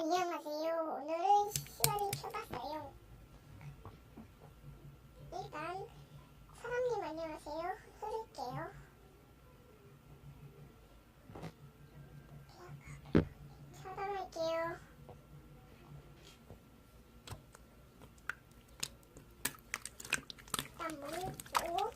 안녕하세요. 오늘은 시간이 켜봤어요. 일단 사람님 안녕하세요. 흐를게요. 차단할게요. 일단 물고